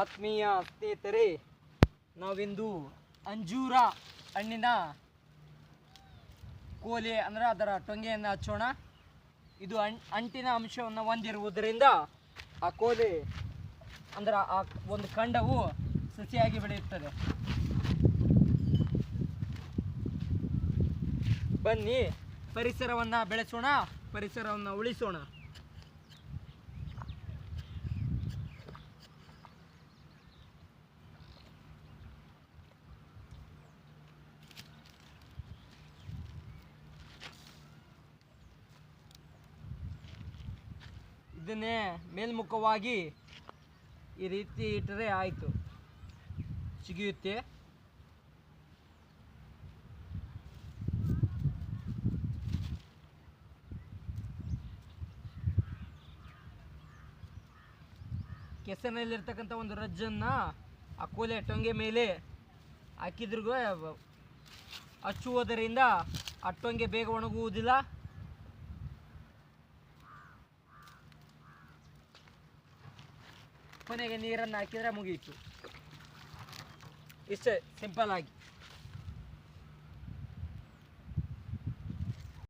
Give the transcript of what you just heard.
ಆತ್ಮೀಯ ಸ್ನೇಹಿತರೆ, ನಾವಿಂದು ಅಂಜೂರ ಹಣ್ಣಿನ ಕೋಲೆ ಅಂದ್ರೆ ಅದರ ಟೊಂಗೆಯನ್ನು ಹಚ್ಚೋಣ. ಇದು ಅಣ್ ಅಂಟಿನ ಅಂಶವನ್ನು ಹೊಂದಿರುವುದರಿಂದ ಆ ಕೋಲೆ ಅಂದ್ರೆ ಆ ಒಂದು ಖಂಡವು ಸಸಿಯಾಗಿ ಬೆಳೆಯುತ್ತದೆ. ಬನ್ನಿ, ಪರಿಸರವನ್ನು ಬೆಳೆಸೋಣ, ಪರಿಸರವನ್ನು ಉಳಿಸೋಣ. ಇದನ್ನೇ ಮೇಲ್ಮುಖವಾಗಿ ಈ ರೀತಿ ಇಟ್ಟರೆ ಆಯಿತು. ಸಿಗಿಯುತ್ತೆ. ಕೆಸರಿನಲ್ಲಿರ್ತಕ್ಕಂಥ ಒಂದು ರಜ್ಜನ್ನು ಆ ಕೋಲೆ ಟೊಂಗೆ ಮೇಲೆ ಹಾಕಿದ್ರಿಗೂ ಹಚ್ಚುವುದರಿಂದ ಆ ಟೊಂಗೆ ಬೇಗ ಒಣಗುವುದಿಲ್ಲ. ಕೊನೆಗೆ ನೀರನ್ನು ಹಾಕಿದರೆ ಮುಗಿಯಿತು ಇಷ್ಟೇ ಸಿಂಪಲ್ ಆಗಿ.